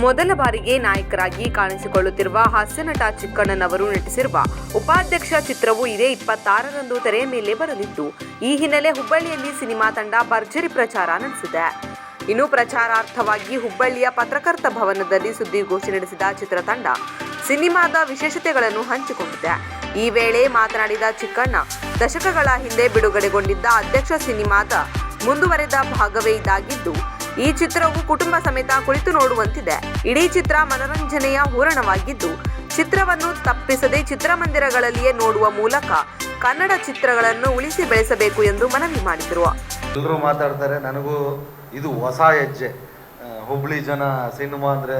ಮೊದಲ ಬಾರಿಗೆ ನಾಯಕರಾಗಿ ಕಾಣಿಸಿಕೊಳ್ಳುತ್ತಿರುವ ಹಾಸ್ಯನಟ ಚಿಕ್ಕಣ್ಣನವರು ನಟಿಸಿರುವ ಉಪಾಧ್ಯಕ್ಷ ಚಿತ್ರವು ಇದೇ ಇಪ್ಪತ್ತಾರರಂದು ತೆರೆಯ ಮೇಲೆ ಬರಲಿದ್ದು, ಈ ಹಿನ್ನೆಲೆ ಹುಬ್ಬಳ್ಳಿಯಲ್ಲಿ ಸಿನಿಮಾ ತಂಡ ಭರ್ಜರಿ ಪ್ರಚಾರ ನಡೆಸಿದೆ. ಇನ್ನು ಪ್ರಚಾರಾರ್ಥವಾಗಿ ಹುಬ್ಬಳ್ಳಿಯ ಪತ್ರಕರ್ತ ಭವನದಲ್ಲಿ ಸುದ್ದಿಗೋಷ್ಠಿ ನಡೆಸಿದ ಚಿತ್ರತಂಡ ಸಿನಿಮಾದ ವಿಶೇಷತೆಗಳನ್ನು ಹಂಚಿಕೊಂಡಿದೆ. ಈ ವೇಳೆ ಮಾತನಾಡಿದ ಚಿಕ್ಕಣ್ಣ, ದಶಕಗಳ ಹಿಂದೆ ಬಿಡುಗಡೆಗೊಂಡಿದ್ದ ಅಧ್ಯಕ್ಷ ಸಿನಿಮಾದ ಮುಂದುವರೆದ ಭಾಗವೇ ಇದಾಗಿದ್ದು ಈ ಚಿತ್ರವು ಕುಟುಂಬ ಸಮೇತ ಕುಳಿತು ನೋಡುವಂತಿದೆ. ಇಡೀ ಚಿತ್ರ ಮನರಂಜನೆಯ ಹೂರಣವಾಗಿದ್ದು, ಚಿತ್ರವನ್ನು ತಪ್ಪಿಸದೆ ಚಿತ್ರಮಂದಿರಗಳಲ್ಲಿಯೇ ನೋಡುವ ಮೂಲಕ ಕನ್ನಡ ಚಿತ್ರಗಳನ್ನು ಉಳಿಸಿ ಬೆಳೆಸಬೇಕು ಎಂದು ಮನವಿ ಮಾಡಿದರು. ಎಲ್ಲರೂ ಮಾತಾಡ್ತಾರೆ, ನನಗೂ ಇದು ಹೊಸ ಹೆಜ್ಜೆ. ಹುಬ್ಳಿ ಜನ ಸಿನಿಮಾ ಅಂದರೆ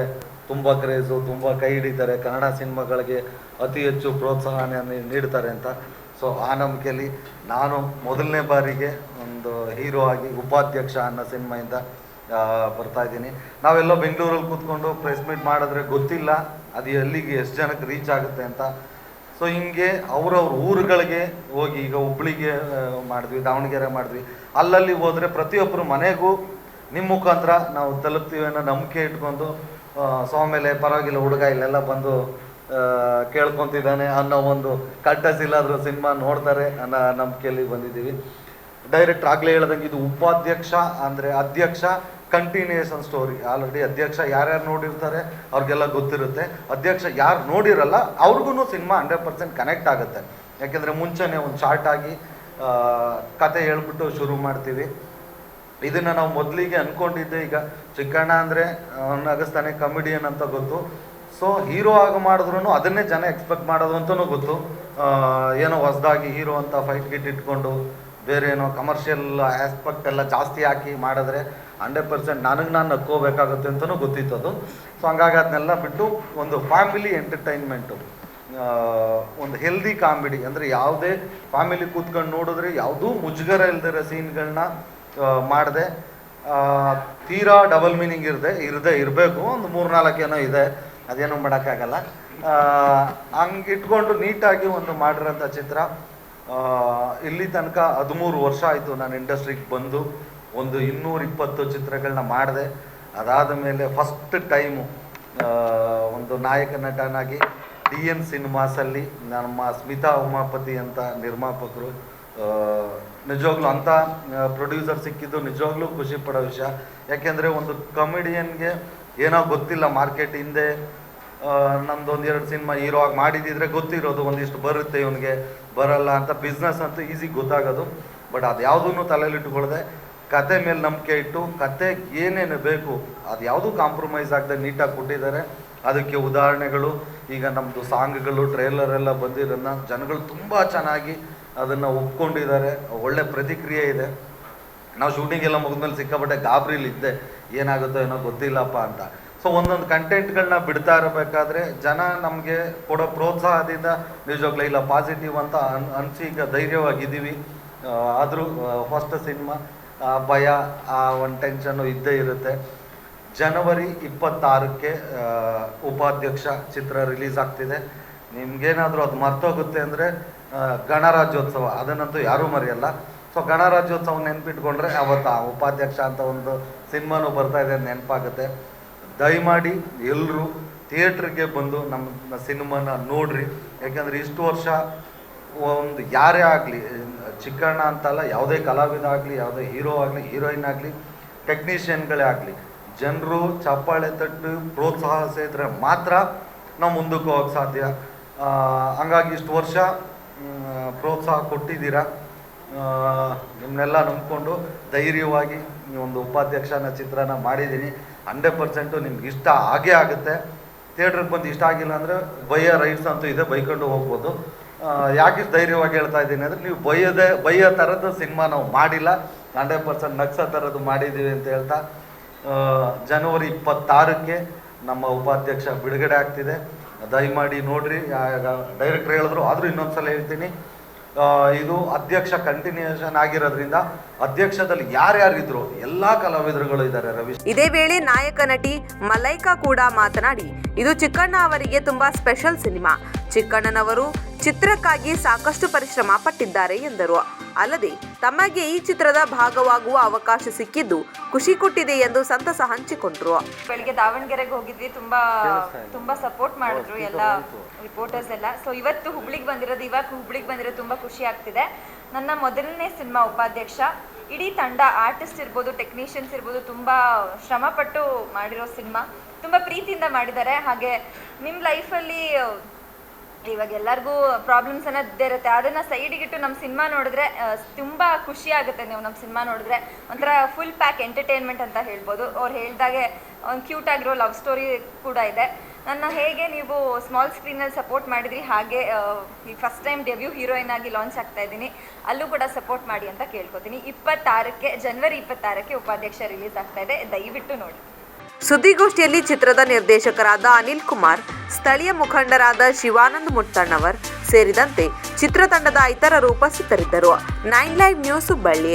ತುಂಬ ಕ್ರೇಜು, ತುಂಬ ಕೈ ಹಿಡಿತಾರೆ. ಕನ್ನಡ ಸಿನಿಮಾಗಳಿಗೆ ಅತಿ ಹೆಚ್ಚು ಪ್ರೋತ್ಸಾಹನ ನೀಡ್ತಾರೆ ಅಂತ. ಸೊ ಆ ನಂಬಿಕೆಯಲ್ಲಿ ನಾನು ಮೊದಲನೇ ಬಾರಿಗೆ ಒಂದು ಹೀರೋ ಆಗಿ ಉಪಾಧ್ಯಕ್ಷ ಅನ್ನೋ ಸಿನಿಮಾಯಿಂದ ಬರ್ತಾ ಇದ್ದೀನಿ. ನಾವೆಲ್ಲೋ ಬೆಂಗಳೂರಲ್ಲಿ ಕೂತ್ಕೊಂಡು ಪ್ರೆಸ್ ಮೀಟ್ ಮಾಡಿದ್ರೆ ಗೊತ್ತಿಲ್ಲ ಅದು ಎಲ್ಲಿಗೆ ಎಷ್ಟು ಜನಕ್ಕೆ ರೀಚ್ ಆಗುತ್ತೆ ಅಂತ. ಸೊ ಹಿಂಗೆ ಅವ್ರವ್ರ ಊರುಗಳಿಗೆ ಹೋಗಿ ಈಗ ಹುಬ್ಳಿಗೆ ಮಾಡಿದ್ವಿ ದಾವಣಗೆರೆ ಮಾಡಿದ್ವಿ. ಅಲ್ಲಲ್ಲಿ ಹೋದರೆ ಪ್ರತಿಯೊಬ್ಬರು ಮನೆಗೂ ನಿಮ್ಮ ಮುಖಾಂತರ ನಾವು ತಲುಪ್ತೀವಿ ಅನ್ನೋ ನಂಬಿಕೆ ಇಟ್ಕೊಂಡು ಆ, ಸೋಮೇಲೆ ಪರವಾಗಿಲ್ಲ ಹುಡುಗ ಇಲ್ಲೆಲ್ಲ ಬಂದು ಕೇಳ್ಕೊಂತಿದ್ದಾನೆ ಅನ್ನೋ ಒಂದು ಕಟ್ಟಸಿಲ್ಲಾದರೂ ಸಿನಿಮಾ ನೋಡ್ತಾರೆ ಅನ್ನೋ ನಂಬಿಕೆಯಲ್ಲಿ ಬಂದಿದ್ದೀವಿ. ಡೈರೆಕ್ಟ್ ಆಗಲೇ ಹೇಳ್ದಂಗೆ ಇದು ಉಪಾಧ್ಯಕ್ಷ ಅಂದರೆ ಅಧ್ಯಕ್ಷ ಕಂಟಿನ್ಯೂಯೇಷನ್ ಸ್ಟೋರಿ ಆಲ್ರೆಡಿ ಅಧ್ಯಕ್ಷ ಯಾರ್ಯಾರು ನೋಡಿರ್ತಾರೆ ಅವ್ರಿಗೆಲ್ಲ ಗೊತ್ತಿರುತ್ತೆ. ಅಧ್ಯಕ್ಷ ಯಾರು ನೋಡಿರಲ್ಲ ಅವ್ರಿಗೂ ಸಿನಿಮಾ ಹಂಡ್ರೆಡ್ ಪರ್ಸೆಂಟ್ ಕನೆಕ್ಟ್ ಆಗುತ್ತೆ. ಯಾಕೆಂದರೆ ಮುಂಚೆನೇ ಒಂದು ಶಾರ್ಟ್ ಆಗಿ ಕತೆ ಹೇಳ್ಬಿಟ್ಟು ಶುರು ಮಾಡ್ತೀವಿ. ಇದನ್ನು ನಾವು ಮೊದಲಿಗೆ ಅನ್ಕೊಂಡಿದ್ದೆ ಈಗ. ಚಿಕ್ಕಣ್ಣ ಅಂದರೆ ನಗಸ್ತಾನೆ ಕಮಿಡಿಯನ್ ಅಂತ ಗೊತ್ತು. ಸೊ ಹೀರೋ ಆಗಿ ಮಾಡಿದ್ರು ಅದನ್ನೇ ಜನ ಎಕ್ಸ್ಪೆಕ್ಟ್ ಮಾಡೋದು ಅಂತಲೂ ಗೊತ್ತು. ಏನೋ ಹೊಸದಾಗಿ ಹೀರೋ ಅಂತ ಫೈಟ್ ಗಿಟ್ ಇಟ್ಕೊಂಡು ಬೇರೆ ಏನೋ ಕಮರ್ಷಿಯಲ್ ಆಸ್ಪೆಕ್ಟ್ ಎಲ್ಲ ಜಾಸ್ತಿ ಹಾಕಿ ಮಾಡಿದ್ರೆ ಹಂಡ್ರೆಡ್ ಪರ್ಸೆಂಟ್ ನನಗೆ ನಾನು ನಕ್ಕೋಬೇಕಾಗುತ್ತೆ ಅಂತಲೂ ಗೊತ್ತಿತ್ತು ಅದು. ಸೊ ಹಂಗಾಗಿ ಅದನ್ನೆಲ್ಲ ಬಿಟ್ಟು ಒಂದು ಫ್ಯಾಮಿಲಿ ಎಂಟರ್ಟೈನ್ಮೆಂಟು ಒಂದು ಹೆಲ್ದಿ ಕಾಮಿಡಿ ಅಂದರೆ ಯಾವುದೇ ಫ್ಯಾಮಿಲಿ ಕೂತ್ಕೊಂಡು ನೋಡಿದ್ರೆ ಯಾವುದೂ ಮುಜುಗರ ಇಲ್ದಿರೋ ಸೀನ್ಗಳನ್ನ ಮಾಡಿದೆ. ತೀರಾ ಡಬಲ್ ಮೀನಿಂಗ್ ಇರದೆ ಇರದೆ, ಇರಬೇಕು. ಒಂದು ಮೂರ್ನಾಲ್ಕು ಏನೋ ಇದೆ, ಅದೇನೋ ಮಾಡೋಕ್ಕಾಗಲ್ಲ. ಹಂಗೆ ಇಟ್ಕೊಂಡು ನೀಟಾಗಿ ಒಂದು ಮಾಡಿರೋಂಥ ಚಿತ್ರ. ಇಲ್ಲಿ ತನಕ ಹದಿಮೂರು ವರ್ಷ ಆಯಿತು ನಾನು ಇಂಡಸ್ಟ್ರಿಗೆ ಬಂದು, ಒಂದು ಇನ್ನೂರಿಪ್ಪತ್ತು ಚಿತ್ರಗಳನ್ನ ಮಾಡಿದೆ. ಅದಾದ ಮೇಲೆ ಫಸ್ಟ್ ಟೈಮು ಒಂದು ನಾಯಕ ನಟನಾಗಿ ಡಿ ಎನ್ ಸಿನಿಮಾಸಲ್ಲಿ ನಮ್ಮ ಸ್ಮಿತಾ ಉಮಾಪತಿ ಅಂತ ನಿರ್ಮಾಪಕರು ನಿಜವಾಗ್ಲೂ ಅಂಥ ಪ್ರೊಡ್ಯೂಸರ್ ಸಿಕ್ಕಿದ್ದು ನಿಜವಾಗ್ಲೂ ಖುಷಿ ಪಡೋ ವಿಷಯ. ಯಾಕೆಂದರೆ ಒಂದು ಕಮಿಡಿಯನ್ಗೆ ಏನೋ ಗೊತ್ತಿಲ್ಲ ಮಾರ್ಕೆಟ್ ಹಿಂದೆ ನಮ್ದು ಒಂದು ಎರಡು ಸಿನಿಮಾ ಹೀರೋ ಆಗಿ ಮಾಡಿದಿದ್ರೆ ಗೊತ್ತಿರೋದು ಒಂದಿಷ್ಟು ಬರುತ್ತೆ ಇವನಿಗೆ. ಬರಲ್ಲ ಅಂತ ಬಿಸ್ನೆಸ್ ಅಂತ ಈಸಿ ಗೊತ್ತಾಗೋದು. ಬಟ್ ಅದು ಯಾವುದನ್ನು ತಲೆಯಲ್ಲಿ ಕತೆ ಮೇಲೆ ನಂಬಿಕೆ ಇಟ್ಟು, ಕತೆ ಏನೇನು ಬೇಕು, ಅದು ಯಾವುದೂ ಕಾಂಪ್ರಮೈಸ್ ಆಗದೆ ನೀಟಾಗಿ ಕೊಟ್ಟಿದ್ದಾರೆ. ಅದಕ್ಕೆ ಉದಾಹರಣೆಗಳು, ಈಗ ನಮ್ಮದು ಸಾಂಗ್ಗಳು ಟ್ರೇಲರ್ ಎಲ್ಲ ಬಂದಿರೋದನ್ನ ಜನಗಳು ತುಂಬ ಚೆನ್ನಾಗಿ ಅದನ್ನು ಒಪ್ಕೊಂಡಿದ್ದಾರೆ. ಒಳ್ಳೆ ಪ್ರತಿಕ್ರಿಯೆ ಇದೆ. ನಾವು ಶೂಟಿಂಗ್ ಎಲ್ಲ ಮುಗಿದ್ಮೇಲೆ ಸಿಕ್ಕಾಪಟ್ಟೆ ಗಾಬರಿಲಿ ಇದ್ದೆ ಏನಾಗುತ್ತೋ ಏನೋ ಗೊತ್ತಿಲ್ಲಪ್ಪ ಅಂತ. ಸೊ ಒಂದೊಂದು ಕಂಟೆಂಟ್ಗಳನ್ನ ಬಿಡ್ತಾ ಇರಬೇಕಾದ್ರೆ ಜನ ನಮಗೆ ಕೊಡೋ ಪ್ರೋತ್ಸಾಹದಿಂದ ನಿಜವಾಗ್ಲೂ ಇಲ್ಲ ಪಾಸಿಟಿವ್ ಅಂತ ಅನ್, ಅನಿಸಿ ಈಗ ಧೈರ್ಯವಾಗಿದ್ದೀವಿ. ಆದರೂ ಫಸ್ಟ್ ಸಿನಿಮಾ ಭಯ, ಆ, ಒಂದು ಟೆನ್ಷನ್ನು ಇದ್ದೇ ಇರುತ್ತೆ. ಜನವರಿ ಇಪ್ಪತ್ತಾರಕ್ಕೆ ಉಪಾಧ್ಯಕ್ಷ ಚಿತ್ರ ರಿಲೀಸ್ ಆಗ್ತಿದೆ. ನಿಮ್ಗೇನಾದರೂ ಅದು ಮರ್ತೋಗುತ್ತೆ ಅಂದರೆ ಗಣರಾಜ್ಯೋತ್ಸವ. ಅದನ್ನಂತೂ ಯಾರೂ ಮರೆಯಲ್ಲ. ಸೊ ಗಣರಾಜ್ಯೋತ್ಸವ ನೆನ್ಪಿಟ್ಕೊಂಡ್ರೆ ಅವತ್ತು ಆ ಉಪಾಧ್ಯಕ್ಷ ಅಂತ ಒಂದು ಸಿನಿಮಾನು ಬರ್ತಾ ಇದೆ ನೆನಪಾಗುತ್ತೆ. ದಯಮಾಡಿ ಎಲ್ಲರೂ ಥಿಯೇಟ್ರಿಗೆ ಬಂದು ನಮ್ಮ ಸಿನಿಮಾನ ನೋಡ್ರಿ. ಯಾಕಂದರೆ ಇಷ್ಟು ವರ್ಷ ಒಂದು ಯಾರೇ ಆಗಲಿ, ಚಿಕ್ಕಣ್ಣ ಅಂತಲ್ಲ, ಯಾವುದೇ ಕಲಾವಿದ ಆಗಲಿ, ಯಾವುದೇ ಹೀರೋ ಆಗಲಿ, ಹೀರೋಯಿನ್ ಆಗಲಿ, ಟೆಕ್ನಿಷಿಯನ್ಗಳೇ ಆಗಲಿ, ಜನರು ಚಪ್ಪಾಳೆ ತಟ್ಟು ಪ್ರೋತ್ಸಾಹಿಸಿದ್ರೆ ಮಾತ್ರ ನಾವು ಮುಂದಕ್ಕೆ ಹೋಗಕ್ಕೆ ಸಾಧ್ಯ. ಹಂಗಾಗಿ ಇಷ್ಟು ವರ್ಷ ಪ್ರೋತ್ಸಾಹ ಕೊಟ್ಟಿದ್ದೀರಾ? ನಿಮ್ಮನ್ನೆಲ್ಲ ನಂಬಿಕೊಂಡು ಧೈರ್ಯವಾಗಿ ಒಂದು ಉಪಾಧ್ಯಕ್ಷನ ಚಿತ್ರನ ಮಾಡಿದ್ದೀನಿ. ಹಂಡ್ರೆಡ್ ಪರ್ಸೆಂಟು ನಿಮ್ಗೆ ಇಷ್ಟ ಆಗೇ ಆಗುತ್ತೆ. ಥಿಯೇಟ್ರಿಗೆ ಬಂದು ಇಷ್ಟ ಆಗಿಲ್ಲ ಅಂದರೆ ಬಯ್ಯ ರೈಟ್ಸ್ ಅಂತೂ ಇದೆ, ಬೈಕೊಂಡು ಹೋಗ್ಬೋದು. ಯಾಕೆ ಧೈರ್ಯವಾಗಿ ಹೇಳ್ತಾ ಇದ್ದೀನಿ ಅಂದರೆ ನೀವು ಬೈಯದೆ, ಬೈಯೋ ಥರದ್ದು ಸಿನಿಮಾ ನಾವು ಮಾಡಿಲ್ಲ. ಹಂಡ್ರೆಡ್ ಪರ್ಸೆಂಟ್ ನಗ್ಸೋ ಥರದ್ದು ಮಾಡಿದ್ದೀವಿ ಅಂತ ಹೇಳ್ತಾ ಜನವರಿ ಇಪ್ಪತ್ತಾರಕ್ಕೆ ನಮ್ಮ ಉಪಾಧ್ಯಕ್ಷ ಬಿಡುಗಡೆ ಆಗ್ತಿದೆ. ದಯಮಾಡಿ ನೋಡ್ರಿ ಡೈರೆಕ್ಟ್ರ್ ಹೇಳಿದ್ರು, ಆದರೂ ಇನ್ನೊಂದು ಸಲ ಹೇಳ್ತೀನಿ. ಇದು ಅಧ್ಯಕ್ಷ ಕಂಟಿನ್ಯೂಷನ್ ಆಗಿರೋದ್ರಿಂದ ಅಧ್ಯಕ್ಷದಲ್ಲಿ ಯಾರ್ಯಾರಿದ್ರು ಎಲ್ಲಾ ಕಲಾವಿದರುಗಳು ಇದ್ದಾರೆ ರವಿ. ಇದೇ ವೇಳೆ ನಾಯಕ ನಟಿ ಮಲೈಕಾ ಕೂಡ ಮಾತನಾಡಿ, ಇದು ಚಿಕ್ಕಣ್ಣ ಅವರಿಗೆ ತುಂಬಾ ಸ್ಪೆಷಲ್ ಸಿನಿಮಾ ಚಿಕ್ಕಣ್ಣನವರು ಚಿತ್ರಕ್ಕಾಗಿ ಸಾಕಷ್ಟು ಪರಿಶ್ರಮ ಪಟ್ಟಿದ್ದಾರೆ ಎಂದರು. ಅಲ್ಲದೆ ತಮಗೆ ಈ ಚಿತ್ರದ ಭಾಗವಾಗುವ ಅವಕಾಶ ಸಿಕ್ಕಿದ್ದು ಖುಷಿ ಕೊಟ್ಟಿದೆ ಎಂದು ಸಂತಸ ಹಂಚಿಕೊಂಡ್ರು. ಬೆಳಿಗ್ಗೆ ದಾವಣಗೆರೆಗೆ ಹೋಗಿದ್ವಿ ತುಂಬಾ ತುಂಬಾ ಸಪೋರ್ಟ್ ಮಾಡಿದ್ರು ಎಲ್ಲ ರಿಪೋರ್ಟರ್ಸ್ ಎಲ್ಲ. ಸೊ ಇವತ್ತು ಹುಬ್ಳಿಗೆ ಬಂದಿರೋದು ಇವಾಗ ಹುಬ್ಳಿಗೆ ಬಂದಿರೋದು ತುಂಬಾ ಖುಷಿ ಆಗ್ತಿದೆ. ನನ್ನ ಮೊದಲನೇ ಸಿನಿಮಾ ಉಪಾಧ್ಯಕ್ಷ ಇಡೀ ತಂಡ ಆರ್ಟಿಸ್ಟ್ ಇರ್ಬೋದು ಟೆಕ್ನಿಷಿಯನ್ಸ್ ಇರ್ಬೋದು ತುಂಬಾ ಶ್ರಮಪಟ್ಟು ಮಾಡಿರೋ ಸಿನಿಮಾ. ತುಂಬಾ ಪ್ರೀತಿಯಿಂದ ಮಾಡಿದ್ದಾರೆ. ಹಾಗೆ ನಿಮ್ಮ ಲೈಫಲ್ಲಿ ಇವಾಗ ಎಲ್ಲರಿಗೂ ಪ್ರಾಬ್ಲಮ್ಸ್ ಅನ್ನೋದೇ ಇರುತ್ತೆ. ಅದನ್ನ ಸೈಡಿಗಿಟ್ಟು ನಮ್ಮ ಸಿನಿಮಾ ನೋಡಿದ್ರೆ ತುಂಬಾ ಖುಷಿ ಆಗುತ್ತೆ ನೀವು ನಮ್ಮ ಸಿನಿಮಾ ನೋಡಿದ್ರೆ. ಒಂಥರ ಫುಲ್ ಪ್ಯಾಕ್ ಎಂಟರ್ಟೈನ್ಮೆಂಟ್ ಅಂತ ಹೇಳ್ಬೋದು. ಅವ್ರು ಹೇಳಿದಾಗೆ ಒಂದು ಕ್ಯೂಟ್ ಆಗಿರೋ ಲವ್ ಸ್ಟೋರಿ ಕೂಡ ಇದೆ. ನನ್ನ ಹೇಗೆ ನೀವು ಸ್ಮಾಲ್ ಸ್ಕ್ರೀನಲ್ಲಿ ಸಪೋರ್ಟ್ ಮಾಡಿದ್ರಿ, ಹಾಗೆ ಈ ಫಸ್ಟ್ ಟೈಮ್ ಡೆಬ್ಯೂ ಹೀರೋಯಿನ್ ಆಗಿ ಲಾಂಚ್ ಆಗ್ತಾ ಇದ್ದೀನಿ. ಅಲ್ಲೂ ಕೂಡ ಸಪೋರ್ಟ್ ಮಾಡಿ ಅಂತ ಕೇಳ್ಕೊತೀನಿ. ಇಪ್ಪತ್ತಾರಕ್ಕೆ ಜನವರಿ ಇಪ್ಪತ್ತಾರಕ್ಕೆ ಉಪಾಧ್ಯಕ್ಷ ರಿಲೀಸ್ ಆಗ್ತಾ ಇದೆ. ದಯವಿಟ್ಟು ನೋಡಿ. ಸುದ್ದಿಗೋಷ್ಠಿಯಲ್ಲಿ ಚಿತ್ರದ ನಿರ್ದೇಶಕರಾದ ಅನಿಲ್ ಕುಮಾರ್, ಸ್ಥಳೀಯ ಮುಖಂಡರಾದ ಶಿವಾನಂದ್ ಮುಟ್ಟಣ್ಣವರ್ ಸೇರಿದಂತೆ ಚಿತ್ರತಂಡದ ಇತರರು ಉಪಸ್ಥಿತರಿದ್ದರು. Nine live news Hubballi.